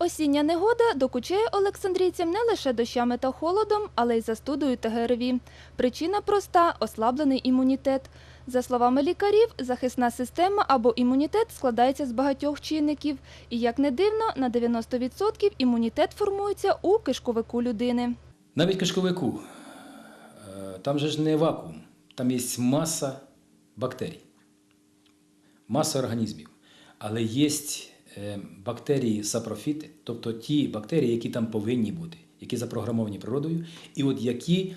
Осіння негода докучає олександрійцям не лише дощами та холодом, але й застудою та ГРВІ. Причина проста – ослаблений імунітет. За словами лікарів, захисна система або імунітет складається з багатьох чинників. І, як не дивно, на 90% імунітет формується у кишковику людини. Навіть кишковику, е, там же ж не вакуум, там є маса бактерій, маса організмів. Але є бактерії сапрофіти, тобто ті бактерії, які там повинні бути, які запрограмовані природою, і от які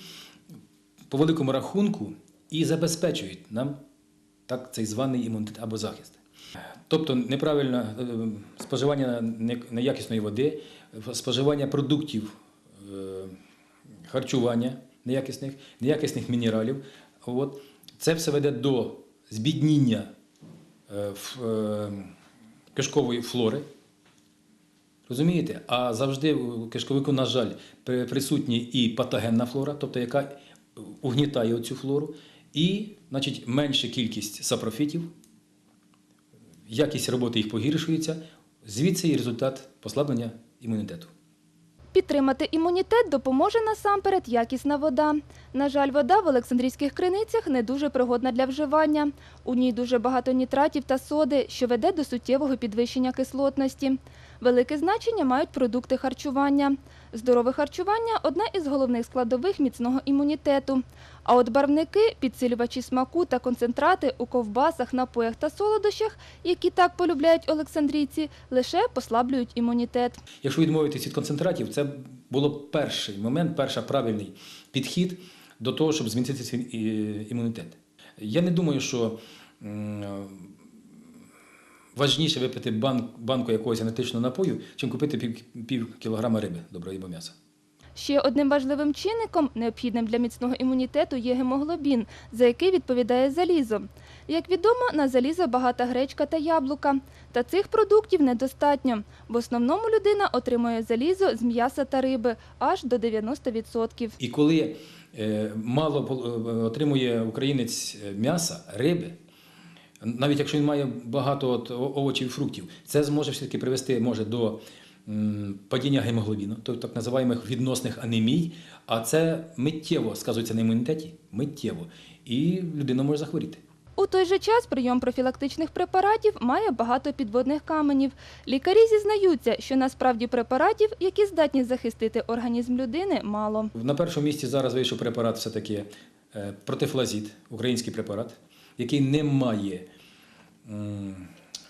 по великому рахунку і забезпечують нам так, цей званий імунітет або захист. Тобто неправильне е, споживання не- неякісної води, споживання продуктів е, харчування неякісних, неякісних мінералів. От. Це все веде до збідніння е, ф- е, кишкової флори. Розумієте? А завжди у кишковику, на жаль, присутні і патогенна флора, тобто яка угнітає цю флору, і значить, менша кількість сапрофітів, якість роботи їх погіршується, звідси і результат послаблення імунітету. Підтримати імунітет допоможе насамперед якісна вода. На жаль, вода в Олександрійських криницях не дуже пригодна для вживання. У ній дуже багато нітратів та соди, що веде до суттєвого підвищення кислотності. Велике значення мають продукти харчування. Здорове харчування одна із головних складових міцного імунітету. А от барвники, підсилювачі смаку та концентрати у ковбасах, напоях та солодощах, які так полюбляють олександрійці, лише послаблюють імунітет. Якщо відмовитись від концентратів, це було перший момент, перший правильний підхід до того, щоб змінити свій е, імунітет. Я не думаю, що важніше випити бан- банку якогось генетичного напою, чим купити пів, пів кілограма риби доброго або м'яса. Ще одним важливим чинником, необхідним для міцного імунітету, є гемоглобін, за який відповідає залізо. Як відомо, на залізо багата гречка та яблука. Та цих продуктів недостатньо. В основному людина отримує залізо з м'яса та риби аж до 90%. І коли е, мало е, отримує українець е, м'яса, риби, навіть якщо він має багато овочів і фруктів, це зможе все-таки привести може до падіння гемоглобіну, тобто так називаємих відносних анемій, а це миттєво сказується на імунітеті, миттєво, і людина може захворіти. У той же час прийом профілактичних препаратів має багато підводних каменів. Лікарі зізнаються, що насправді препаратів, які здатні захистити організм людини, мало. На першому місці зараз вийшов препарат все-таки е, протифлазід, український препарат, який не має,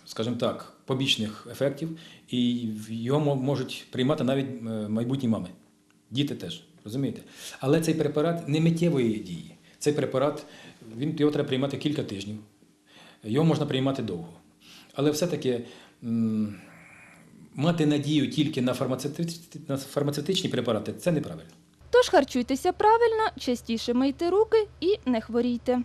скажімо так, побічних ефектів, і його можуть приймати навіть е, майбутні мами. Діти теж, розумієте? Але цей препарат не миттєвої дії. Цей препарат, він, його треба приймати кілька тижнів. Його можна приймати довго. Але все-таки мати надію тільки на фармацевтичні, на фармацевтичні препарати це неправильно. Тож харчуйтеся правильно, частіше мийте руки і не хворійте.